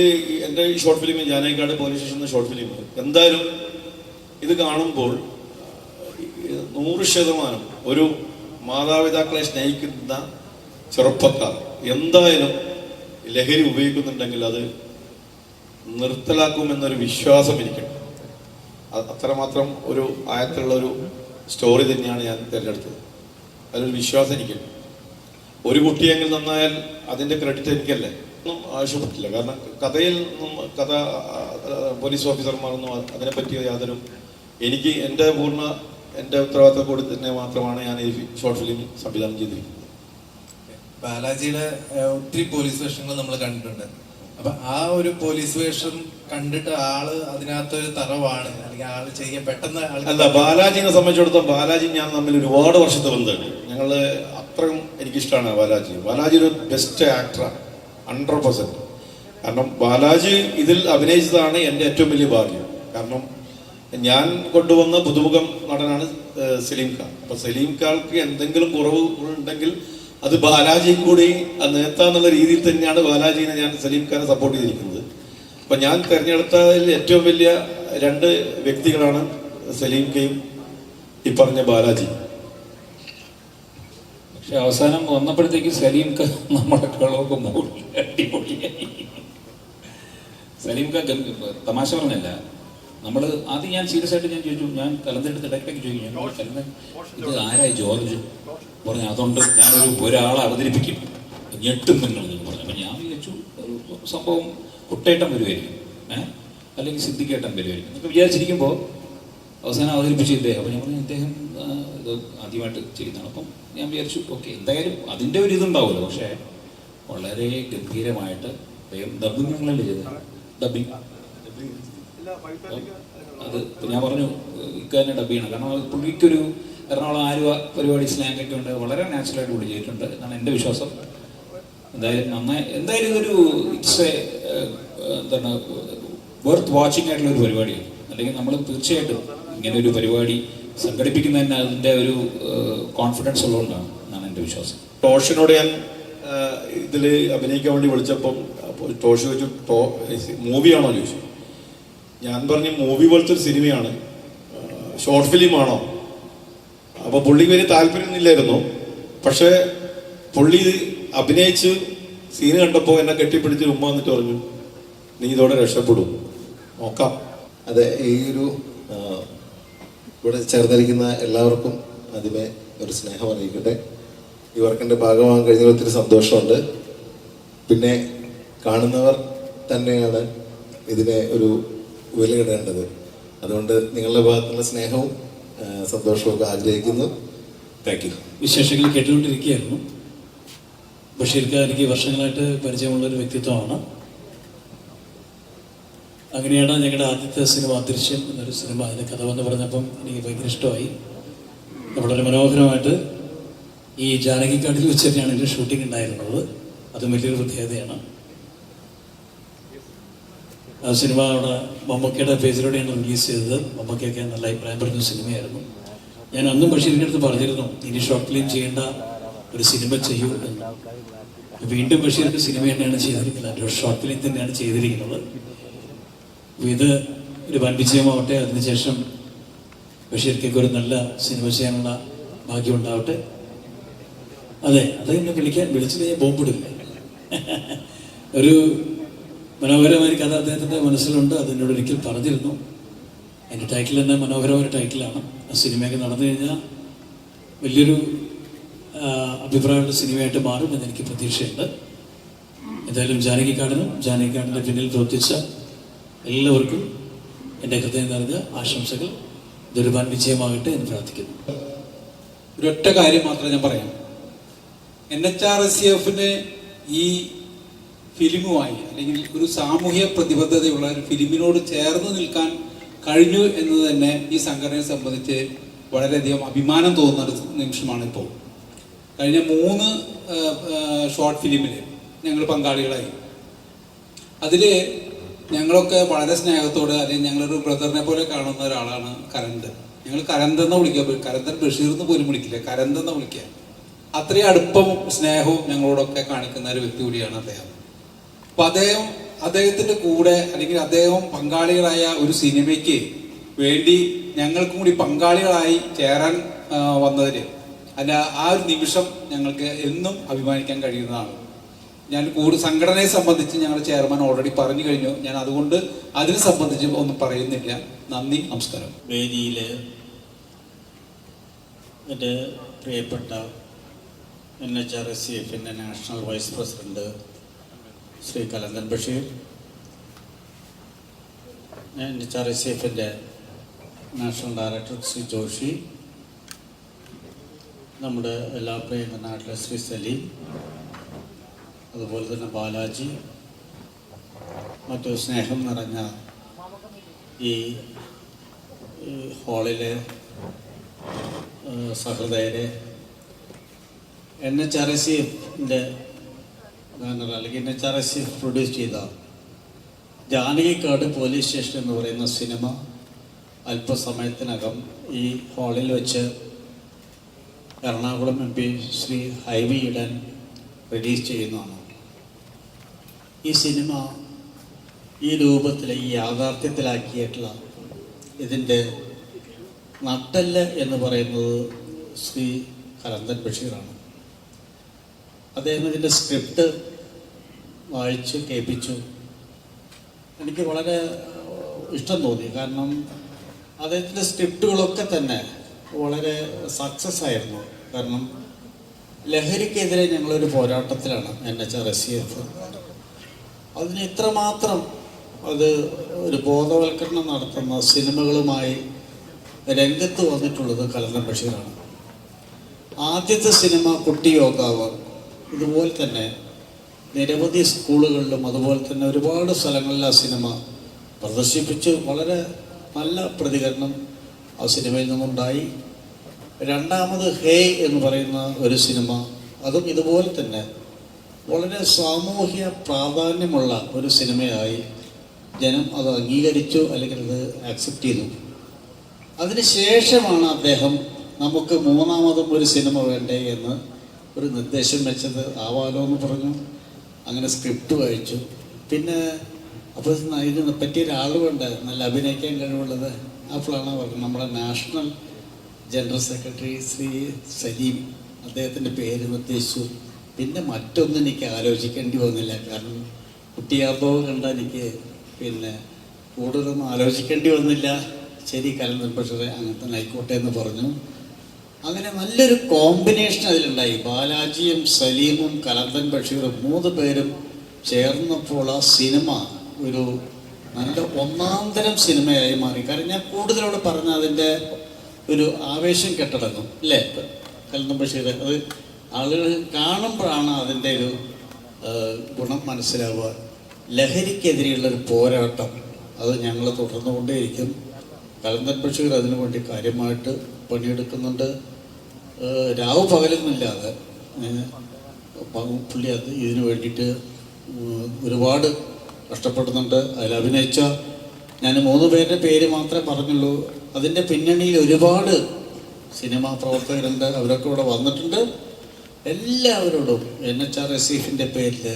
എന്റെ ഈ short film Janekkad police station short film എന്തായാലും ഇത് കാണുമ്പോൾ നൂറ് ശതമാനം ഒരു മാതാപിതാക്കളെ സ്നേഹിക്കുന്ന ചെറുപ്പക്കാർ എന്തായാലും ലഹരി ഉപയോഗിക്കുന്നുണ്ടെങ്കിൽ അത് നിർത്തലാക്കുമെന്നൊരു വിശ്വാസം എനിക്കുണ്ട്. അത്രമാത്രം ഒരു ആയത്തിലുള്ള ഒരു സ്റ്റോറി തന്നെയാണ് ഞാൻ തിരഞ്ഞെടുത്തത്. അതിലൊരു വിശ്വാസം എനിക്കുണ്ട്. ഒരു കുട്ടിയെങ്കിൽ നന്നായാൽ അതിന്റെ ക്രെഡിറ്റ് എനിക്കല്ലേ? ഒന്നും ആവശ്യപ്പെട്ടില്ല കാരണം കഥയിൽ നിന്നും കഥ പോലീസ് ഓഫീസർമാരൊന്നും അതിനെപ്പറ്റിയ അതിനെപ്പറ്റി യാതൊരു എനിക്ക് എന്റെ പൂർണ എന്റെ ഉത്തരവാദിത്തം കൂടി തന്നെ മാത്രമാണ് ഞാൻ ഈ ഷോർട്ട് ഫിലിം സംവിധാനം ചെയ്തിരിക്കുന്നത്. ബാലാജിയുടെ ഒത്തിരി പോലീസ് വേഷങ്ങൾ നമ്മൾ കണ്ടിട്ടുണ്ട്. അപ്പൊ ആ ഒരു പോലീസ് വേഷം കണ്ടിട്ട് ആൾ അതിനകത്തൊരു തറവാണ്. അല്ലെങ്കിൽ ആൾ ചെയ്യാൻ പെട്ടെന്ന് അല്ല ബാലാജിനെ സംബന്ധിച്ചിടത്തോളം ബാലാജി ഞാൻ തമ്മിൽ ഒരുപാട് വർഷത്തെ ബന്ധമുണ്ട്. ഞങ്ങൾ അത്രയും എനിക്കിഷ്ടമാണ് ബാലാജി. ബാലാജി ഒരു ബെസ്റ്റ് ആക്ടറാണ് ഹൺഡ്രഡ് പെർസെന്റ് കാരണം ബാലാജി ഇതിൽ അഭിനയിച്ചതാണ് എന്റെ ഏറ്റവും വലിയ ഭാഗ്യം. കാരണം ഞാൻ കൊണ്ടുവന്ന പുതുമുഖം നടനാണ് സലീം ഖാൻ. അപ്പൊ സലീം ഖാൾക്ക് എന്തെങ്കിലും കുറവ് ഉണ്ടെങ്കിൽ അത് ബാലാജി കൂടി നേത്താന്നുള്ള രീതിയിൽ തന്നെയാണ് ബാലാജിനെ ഞാൻ സലീം ഖാനെ സപ്പോർട്ട് ചെയ്തിരിക്കുന്നത്. അപ്പൊ ഞാൻ തെരഞ്ഞെടുത്തതിൽ ഏറ്റവും വലിയ രണ്ട് വ്യക്തികളാണ് സലീം ഖയും ഈ പറഞ്ഞ ബാലാജി. പക്ഷെ അവസാനം വന്നപ്പോഴത്തേക്ക് സലീം ഖാൻ നമ്മുടെ കളവൊക്കെ മൂടി അടിപൊളിയായി. സലീം ഖാൻ തമാശ പറഞ്ഞല്ല. നമ്മൾ ആദ്യം ഞാൻ സീരിയസ് ആയിട്ട് ഞാൻ ചോദിച്ചു ഞാൻ കലന്തെടുത്ത് ഇടയ്ക്കൊക്കെ ചോദിക്കും ഞാൻ ഇത് ആരായി ജോർജ്? പറഞ്ഞു അതുകൊണ്ട് ഞാനൊരു ഒരാളെ അവതരിപ്പിക്കും. ഞെട്ടും നിങ്ങൾ പറഞ്ഞു. അപ്പം ഞാൻ വിചാരിച്ചു സംഭവം കുട്ടേട്ടം വരുമായിരിക്കും ഏഹ് അല്ലെങ്കിൽ സിദ്ധിക്കേട്ടം വരുമായിരിക്കും എന്നൊക്കെ വിചാരിച്ചിരിക്കുമ്പോൾ അവസാനം അവതരിപ്പിച്ചു ഇദ്ദേഹം. അപ്പം ഞാൻ പറഞ്ഞു ഇദ്ദേഹം ആ, ഇത് ആദ്യമായിട്ട് ചെയ്യുന്നതാണ് അപ്പം ഞാൻ വിചാരിച്ചു ഓക്കെ എന്തായാലും അതിന്റെ ഒരു ഇതുണ്ടാവുമല്ലോ. പക്ഷേ വളരെ ഗംഭീരമായിട്ട് ഡബിങ് ഞങ്ങളല്ലേ ചെയ്തത്? ഡബിങ് അത് ഞാൻ പറഞ്ഞു ഇക്കാരനെ ഡബ് ചെയ്യണം കാരണം അത് പുള്ളിക്കൊരു എറണാകുളം ആലുവ പരിപാടി സ്ലാങ്ങൊക്കെ ഉണ്ട്. വളരെ നാച്ചുറലായിട്ട് പുള്ളി ചെയ്തിട്ടുണ്ട് എന്നാണ് എന്റെ വിശ്വാസം. എന്തായാലും നന്നായി എന്തായാലും ഇതൊരു ഇറ്റ്സ് എ എന്താണ് വർത്ത് വാച്ചിങ് ആയിട്ടുള്ള ഒരു പരിപാടിയാണ്. അല്ലെങ്കിൽ നമ്മൾ തീർച്ചയായിട്ടും ഇങ്ങനെ ഒരു പരിപാടി സംഘടിപ്പിക്കുന്നതിന് അതിന്റെ ഒരു കോൺഫിഡൻസ് ഉള്ളതുകൊണ്ടാണ്. എന്നാണ് എന്റെ വിശ്വാസം. ടോഷനോട് ഞാൻ ഇതിൽ ഇതിൽ അഭിനയിക്കാൻ വേണ്ടി വിളിച്ചപ്പം അപ്പോൾ ടോഷ് ചോദിച്ചു ടോ മൂവിയാണോ? ചോദിച്ചു. ഞാൻ പറഞ്ഞു മൂവി പോലത്തെ ഒരു സിനിമയാണ്. ഷോർട്ട് ഫിലിമാണോ? അപ്പോൾ പുള്ളിക്ക് വലിയ താല്പര്യമൊന്നുമില്ലായിരുന്നു. പക്ഷേ പുള്ളി അഭിനയിച്ച് സീന് കണ്ടപ്പോൾ എന്നെ കെട്ടിപ്പിടിച്ച് ഉമ്മ എന്നിട്ട് പറഞ്ഞു നീ ഇതോടെ രക്ഷപ്പെടും. നോക്കാം. അതെ ഈ ഒരു ഇവിടെ ചേർന്നിരിക്കുന്ന എല്ലാവർക്കും ആദ്യമേ ഒരു സ്നേഹം അറിയിക്കട്ടെ. ഈ വർക്കിന്റെ ഭാഗമാകാൻ കഴിഞ്ഞതിൽ ഒത്തിരി സന്തോഷമുണ്ട്. പിന്നെ കാണുന്നവർ തന്നെയാണ് ഇതിനെ ഒരു വിലയിടേണ്ടത്. അതുകൊണ്ട് നിങ്ങളുടെ ഭാഗത്തുള്ള സ്നേഹവും സന്തോഷവും ഒക്കെ ആഗ്രഹിക്കുന്നു. താങ്ക് യു വിശേഷങ്ങൾ കേട്ടുകൊണ്ടിരിക്കുകയായിരുന്നു. ബഷീർ ഖാൻ എനിക്ക് വർഷങ്ങളായിട്ട് പരിചയമുള്ള ഒരു വ്യക്തിത്വമാണ്. അങ്ങനെയാണ് ഞങ്ങളുടെ ആദ്യത്തെ സിനിമ ദൃശ്യം എന്നൊരു സിനിമ അതിന്റെ കഥ വന്ന് പറഞ്ഞപ്പം എനിക്ക് ഭയങ്കര ഇഷ്ടമായി. വളരെ മനോഹരമായിട്ട് ഈ ജാനകിക്കാട്ടിൽ വെച്ച് തന്നെയാണ് എന്റെ ഷൂട്ടിംഗ് ഉണ്ടായിരുന്നത്. അതും വലിയൊരു പ്രത്യേകതയാണ്. ആ സിനിമ അവിടെ മമ്മക്കയുടെ പേജിലൂടെയാണ് റിലീസ് ചെയ്തത്. മമ്മക്കയൊക്കെ നല്ല അഭിപ്രായം പറഞ്ഞ സിനിമയായിരുന്നു. ഞാൻ അന്നും ബഷീറിന്റെ അടുത്ത് പറഞ്ഞിരുന്നു ഇനി ഷോർട്ട് ഫിലിം ചെയ്യേണ്ട ഒരു സിനിമ ചെയ്യൂ എന്ന്. വീണ്ടും ബഷീറിന്റെ സിനിമ തന്നെയാണ് ചെയ്തിരിക്കുന്നത്. ഷോർട്ട് ഫിലിം തന്നെയാണ് ചെയ്തിരിക്കുന്നത്. ഇത് ഒരു വൻ വിജയമാവട്ടെ അതിനുശേഷം ബഷീർക്കൊക്കെ ഒരു നല്ല സിനിമ ചെയ്യാനുള്ള ഭാഗ്യം ഉണ്ടാവട്ടെ അതെ അത് എന്നെ വിളിക്കാൻ വിളിച്ചില്ലേ? ബോംബിടില്ല. ഒരു മനോഹരമായ കഥ അദ്ദേഹത്തിന്റെ മനസ്സിലുണ്ട്. അത് എന്നോട് ഒരിക്കൽ പറഞ്ഞിരുന്നു. എന്റെ ടൈറ്റിൽ തന്നെ മനോഹരമായ ടൈറ്റിലാണ് ആ സിനിമയൊക്കെ നടന്നു കഴിഞ്ഞാൽ വലിയൊരു അഭിപ്രായമുള്ള സിനിമയായിട്ട് മാറും എന്ന് എനിക്ക് പ്രതീക്ഷയുണ്ട്. എന്തായാലും ജാനകിക്കാടനും ജാനകിക്കാടിന്റെ പിന്നിൽ പ്രവർത്തിച്ച എല്ലാവർക്കും എന്റെ ഹൃദയം നിറഞ്ഞ ആശംസകൾ. ദുരുബാൻ വിജയമാകട്ടെ എന്ന് പ്രാർത്ഥിക്കുന്നു. ഒരൊറ്റ കാര്യം മാത്രമേ ഞാൻ പറയാം. N H R S C എഫിന് ഈ ഫിലിമുമായി അല്ലെങ്കിൽ ഒരു സാമൂഹ്യ പ്രതിബദ്ധതയുള്ള ഒരു ഫിലിമിനോട് ചേർന്ന് നിൽക്കാൻ കഴിഞ്ഞു എന്ന് തന്നെ ഈ സംഘടനയെ സംബന്ധിച്ച് വളരെയധികം അഭിമാനം തോന്നുന്ന ഒരു നിമിഷമാണ് ഇപ്പോൾ കഴിഞ്ഞ മൂന്ന് ഷോർട്ട് ഫിലിമിൽ ഞങ്ങൾ പങ്കാളികളായി. അതിൽ ഞങ്ങളൊക്കെ വളരെ സ്നേഹത്തോടെ അല്ലെങ്കിൽ ഞങ്ങളൊരു ബ്രദറിനെ പോലെ കാണുന്ന ഒരാളാണ് കരന്ത് ഞങ്ങൾ കരന്തെന്ന് വിളിക്കുക കരന്തൻ ബഷീർ എന്ന് പോലും വിളിക്കില്ല. കരന്തെന്ന് വിളിക്കുക. അത്രയും അടുപ്പം സ്നേഹവും ഞങ്ങളോടൊക്കെ കാണിക്കുന്ന ഒരു വ്യക്തി കൂടിയാണ് അദ്ദേഹം. അപ്പൊ അദ്ദേഹം അദ്ദേഹത്തിന്റെ കൂടെ അല്ലെങ്കിൽ അദ്ദേഹം പങ്കാളികളായ ഒരു സിനിമയ്ക്ക് വേണ്ടി ഞങ്ങൾക്കും കൂടി പങ്കാളികളായി ചേരാൻ വന്നതിന് അല്ല ആ ഒരു നിമിഷം ഞങ്ങൾക്ക് എന്നും അഭിമാനിക്കാൻ കഴിയുന്നതാണ്. ഞാൻ കൂടുതൽ സംഘടനയെ സംബന്ധിച്ച് ഞങ്ങളുടെ ചെയർമാൻ ഓൾറെഡി പറഞ്ഞു കഴിഞ്ഞു. ഞാൻ അതുകൊണ്ട് അതിനെ സംബന്ധിച്ച് ഒന്നും പറയുന്നില്ല. നന്ദി നമസ്കാരം. വേദിയിൽ എന്റെ പ്രിയപ്പെട്ട N H R S C എഫിന്റെ national vice president Shri Kalanthan Basheer N H R S C എഫിന്റെ നാഷണൽ ഡയറക്ടർ ശ്രീ ജോഷി നമ്മുടെ എല്ലാ പ്രിയങ്കനാട്ടിലെ ശ്രീ സലീം അതുപോലെ തന്നെ ബാലാജി മറ്റു സ്നേഹം നിറഞ്ഞ ഈ ഹാളിലെ സഹൃദയരെ എൻ എച്ച് ആർ എസ് എഫിന്റെ അല്ലെങ്കിൽ N H R S F produce ചെയ്ത ജാനകിക്കാട് പോലീസ് സ്റ്റേഷൻ എന്ന് പറയുന്ന സിനിമ അല്പസമയത്തിനകം ഈ ഹാളിൽ വെച്ച് Ernakulam M P Shri Hibi Eden release ചെയ്യുന്നതാണ്. ഈ സിനിമ ഈ രൂപത്തിൽ ഈ യാഥാർത്ഥ്യത്തിലാക്കിയിട്ടുള്ള ഇതിന്റെ നട്ടൽ എന്ന് പറയുന്നത് ശ്രീ കലന്തൻ ബഷീറാണ്. അദ്ദേഹം ഇതിന്റെ സ്ക്രിപ്റ്റ് വായിച്ച് കേൾപ്പിച്ചു. എനിക്ക് വളരെ ഇഷ്ടം തോന്നി. കാരണം അദ്ദേഹത്തിന്റെ സ്ക്രിപ്റ്റുകളൊക്കെ തന്നെ വളരെ സക്സസ് ആയിരുന്നു. കാരണം ലഹരിക്കെതിരെ ഞങ്ങളൊരു പോരാട്ടത്തിലാണ് N H R S C F. അതിന് ഇത്രമാത്രം അത് ഒരു ബോധവൽക്കരണം നടത്തുന്ന സിനിമകളുമായി രംഗത്ത് വന്നിട്ടുള്ളത് കലന്തൻ ബഷീറാണ്. ആദ്യത്തെ സിനിമ കുട്ടി യോദ്ധാവ് ഇതുപോലെ തന്നെ നിരവധി സ്കൂളുകളിലും അതുപോലെ തന്നെ ഒരുപാട് സ്ഥലങ്ങളിൽ ആ സിനിമ പ്രദർശിപ്പിച്ച് വളരെ നല്ല പ്രതികരണം ആ സിനിമയിൽ നിന്നുണ്ടായി. രണ്ടാമത് ഹേ എന്ന് പറയുന്ന ഒരു സിനിമ അതും ഇതുപോലെ തന്നെ വളരെ സാമൂഹ്യ പ്രാധാന്യമുള്ള ഒരു സിനിമയായി ജനം അത് അംഗീകരിച്ചു അല്ലെങ്കിൽ അത് ആക്സെപ്റ്റ് ചെയ്തു. അതിനുശേഷമാണ് അദ്ദേഹം നമുക്ക് മൂന്നാമതും ഒരു സിനിമ വേണ്ടേ എന്ന് ഒരു നിർദ്ദേശം വെച്ചത് ആവാലോ എന്ന് പറഞ്ഞു. അങ്ങനെ സ്ക്രിപ്റ്റ് വായിച്ചു. പിന്നെ അപ്പോൾ ഇതിനെ പറ്റിയ ഒരാൾ വേണ്ട നല്ല അഭിനയിക്കാൻ കഴിവുള്ളത് അപ്പോഴാണ് പറഞ്ഞത് നമ്മുടെ national general secretary Shri Saleem അദ്ദേഹത്തിന്റെ പേര് നിർദ്ദേശിച്ചു. പിന്നെ മറ്റൊന്നും എനിക്ക് ആലോചിക്കേണ്ടി വന്നില്ല. കാരണം കുട്ടിയാർഭവം കണ്ട എനിക്ക് പിന്നെ കൂടുതലൊന്നും ആലോചിക്കേണ്ടി വന്നില്ല. ശരി കലണ്ടർ പക്ഷേ അങ്ങനത്തെ ആയിക്കോട്ടെ എന്ന് പറഞ്ഞു. അങ്ങനെ നല്ലൊരു കോമ്പിനേഷൻ അതിലുണ്ടായി. ബാലാജിയും സലീമും കലന്തൻ ബഷീറും മൂന്ന് പേരും ചേർന്നപ്പോൾ ആ സിനിമ ഒരു നല്ല ഒന്നാന്തരം സിനിമയായി മാറി. കാരണം ഞാൻ കൂടുതലോട് പറഞ്ഞ അതിന്റെ ഒരു ആവേശം കെട്ടടങ്ങും അല്ലേ? കലന്തൻ ബഷീർ അത് ആളുകൾ കാണുമ്പോഴാണ് അതിന്റെ ഒരു ഗുണം മനസ്സിലാവുക. ലഹരിക്കെതിരെയുള്ള ഒരു പോരാട്ടം അത് ഞങ്ങൾ തുടർന്നുകൊണ്ടേയിരിക്കും. കലന്തൻ ബഷീർ അതിനു വേണ്ടി കാര്യമായിട്ട് പണിയെടുക്കുന്നുണ്ട്. രാവ് പകലൊന്നുമില്ലാതെ പുള്ളി അത് ഇതിനു വേണ്ടിയിട്ട് ഒരുപാട് കഷ്ടപ്പെടുന്നുണ്ട്. അതിൽ അഭിനയിച്ച ഞാൻ മൂന്ന് പേരുടെ പേര് മാത്രമേ പറഞ്ഞുള്ളൂ. അതിന്റെ പിന്നണിയിൽ ഒരുപാട് സിനിമാ പ്രവർത്തകരുണ്ട്. അവരൊക്കെ ഇവിടെ വന്നിട്ടുണ്ട്. എല്ലാവരോടും എൻ എച്ച് ആർ എസ് പേരിൽ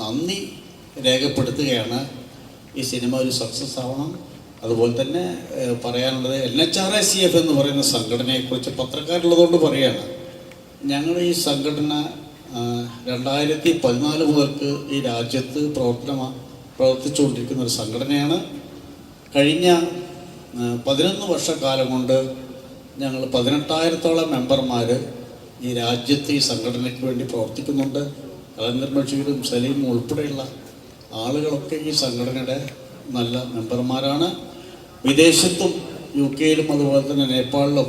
നന്ദി രേഖപ്പെടുത്തുകയാണ്. ഈ സിനിമ ഒരു സക്സസ് ആവണം. അതുപോലെ തന്നെ പറയാനുള്ളത് N H R S C F എന്ന് പറയുന്ന സംഘടനയെക്കുറിച്ച് പത്രക്കാരുള്ളതുകൊണ്ട് പറയുകയാണ് ഞങ്ങൾ ഈ സംഘടന രണ്ടായിരത്തി പതിനാല് മുതൽക്ക് ഈ രാജ്യത്ത് പ്രവർത്തന പ്രവർത്തിച്ചുകൊണ്ടിരിക്കുന്ന ഒരു സംഘടനയാണ്. കഴിഞ്ഞ പതിനൊന്ന് വർഷക്കാലം കൊണ്ട് ഞങ്ങൾ പതിനെട്ടായിരത്തോളം മെമ്പർമാർ ഈ രാജ്യത്തെ ഈ സംഘടനയ്ക്ക് വേണ്ടി പ്രവർത്തിക്കുന്നുണ്ട്. കലന്തർ ബഷീറും സലീമും ഉൾപ്പെടെയുള്ള ആളുകളൊക്കെ ഈ സംഘടനയുടെ നല്ല മെമ്പർമാരാണ്. വിദേശത്തും യു കെയിലും അതുപോലെ തന്നെ നേപ്പാളിലും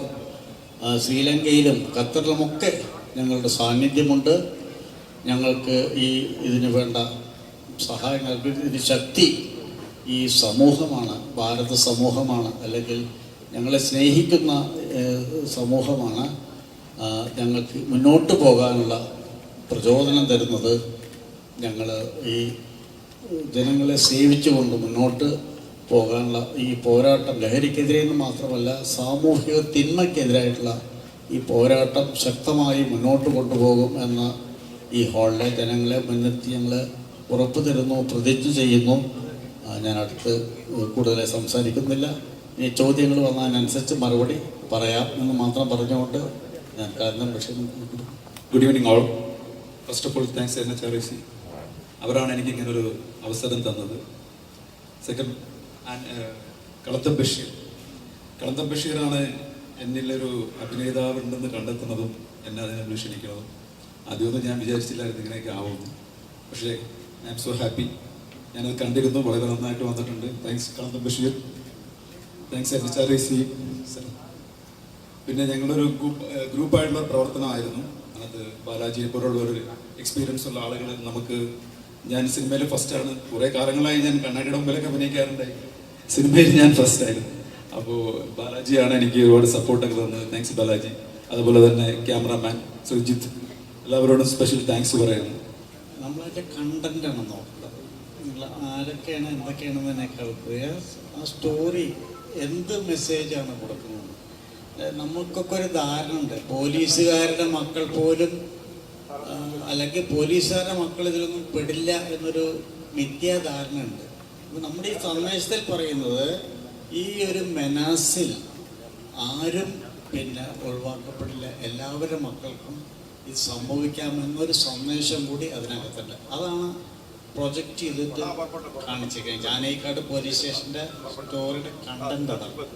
ശ്രീലങ്കയിലും ഖത്തറിലുമൊക്കെ ഞങ്ങളുടെ സാന്നിധ്യമുണ്ട്. ഞങ്ങൾക്ക് ഈ ഇതിന് വേണ്ട സഹായം ഇതിന് ശക്തി ഈ സമൂഹമാണ് ഭാരത സമൂഹമാണ് അല്ലെങ്കിൽ ഞങ്ങളെ സ്നേഹിക്കുന്ന സമൂഹമാണ്. ഞങ്ങൾക്ക് മുന്നോട്ട് പോകാനുള്ള പ്രചോദനം തരുന്നത് ഞങ്ങൾ ഈ ജനങ്ങളെ സേവിച്ചുകൊണ്ട് മുന്നോട്ട് പോകാനുള്ള ഈ പോരാട്ടം ലഹരിക്കെതിരെ എന്ന് മാത്രമല്ല സാമൂഹിക തിന്മയ്ക്കെതിരായിട്ടുള്ള ഈ പോരാട്ടം ശക്തമായി മുന്നോട്ട് കൊണ്ടുപോകും എന്ന ഈ ഹാളിലെ ജനങ്ങളെ മുൻനിർത്തി ഞങ്ങൾ ഉറപ്പ് തരുന്നു പ്രതിജ്ഞ ചെയ്യുന്നു. ഞാൻ അടുത്ത് കൂടുതലായി സംസാരിക്കുന്നില്ല. ഈ ചോദ്യങ്ങൾ വന്നതിനനുസരിച്ച് മറുപടി പറയാം എന്ന് മാത്രം പറഞ്ഞുകൊണ്ട് കാരണം പക്ഷേ good evening all first of all thanks N H R I C അവരാണ് എനിക്ക് ഇങ്ങനെ ഒരു അവസരം തന്നത്. സെക്കൻഡ് കളത്തം ബഷീർ. കളത്തം ബഷീറാണ് എന്നിലൊരു അഭിനേതാവുണ്ടെന്ന് കണ്ടെത്തുന്നതും എന്നെ അതിനെ ക്ഷണിക്കുന്നതും ആദ്യമൊന്നും ഞാൻ വിചാരിച്ചില്ലായിരുന്നു ഇങ്ങനെയൊക്കെ ആവുമെന്ന്. പക്ഷേ ഐ ആം സോ ഹാപ്പി ഞാനത് കണ്ടിരുന്നു വളരെ നന്നായിട്ട് വന്നിട്ടുണ്ട്. Thanks Kalatham Basheer. Thanks N H R I C പിന്നെ ഞങ്ങളൊരു ഗ്രൂപ്പ് ഗ്രൂപ്പായിട്ടുള്ള പ്രവർത്തനമായിരുന്നു. അത് ബാലാജിയെ പോലുള്ള ഒരു എക്സ്പീരിയൻസ് ഉള്ള ആളുകൾ നമുക്ക് ഞാൻ സിനിമയിൽ ഫസ്റ്റാണ് കുറേ കാലങ്ങളായി ഞാൻ കണ്ണാടിയുടെ മുമ്പിലൊക്കെ അഭിനയിക്കാറുണ്ടായി സിനിമയിൽ ഞാൻ ഫസ്റ്റ് ആയിരുന്നു. അപ്പോൾ ബാലാജിയാണ് എനിക്ക് ഒരുപാട് സപ്പോർട്ടൊക്കെ തന്നത്. താങ്ക്സ് ബാലാജി. അതുപോലെ തന്നെ ക്യാമറാമാൻ സുജിത്ത് എല്ലാവരോടും സ്പെഷ്യൽ താങ്ക്സ് പറയുന്നു. നമ്മളതിന്റെ കണ്ടന്റാണ് നോക്കുന്നത്. നിങ്ങൾ ആരൊക്കെയാണ് കേൾക്കുക ആ സ്റ്റോറി എന്ത് മെസ്സേജാണ് കൊടുക്കുന്നത്? നമുക്കൊക്കെ ഒരു ധാരണ ഉണ്ട് പോലീസുകാരുടെ മക്കൾ പോലും അല്ലെങ്കിൽ പോലീസുകാരുടെ മക്കൾ ഇതിലൊന്നും പെടില്ല എന്നൊരു മിഥ്യാധാരണ ഉണ്ട് അപ്പം നമ്മുടെ ഈ സന്ദേശത്തിൽ പറയുന്നത് ഈ ഒരു മെനാസിൽ ആരും പിന്നെ ഒഴിവാക്കപ്പെടില്ല. എല്ലാവരുടെ മക്കൾക്കും ഇത് സംഭവിക്കാമെന്നൊരു സന്ദേശം കൂടി അതിനകത്തുണ്ട്. അതാണ് പ്രൊജക്റ്റ് ചെയ്തിട്ട് കാണിച്ചേക്കുന്നത്. ജാനേക്കാട് പോലീസ് സ്റ്റേഷന്റെ സ്റ്റോറിയുടെ കണ്ടന്റ് അതാണ്.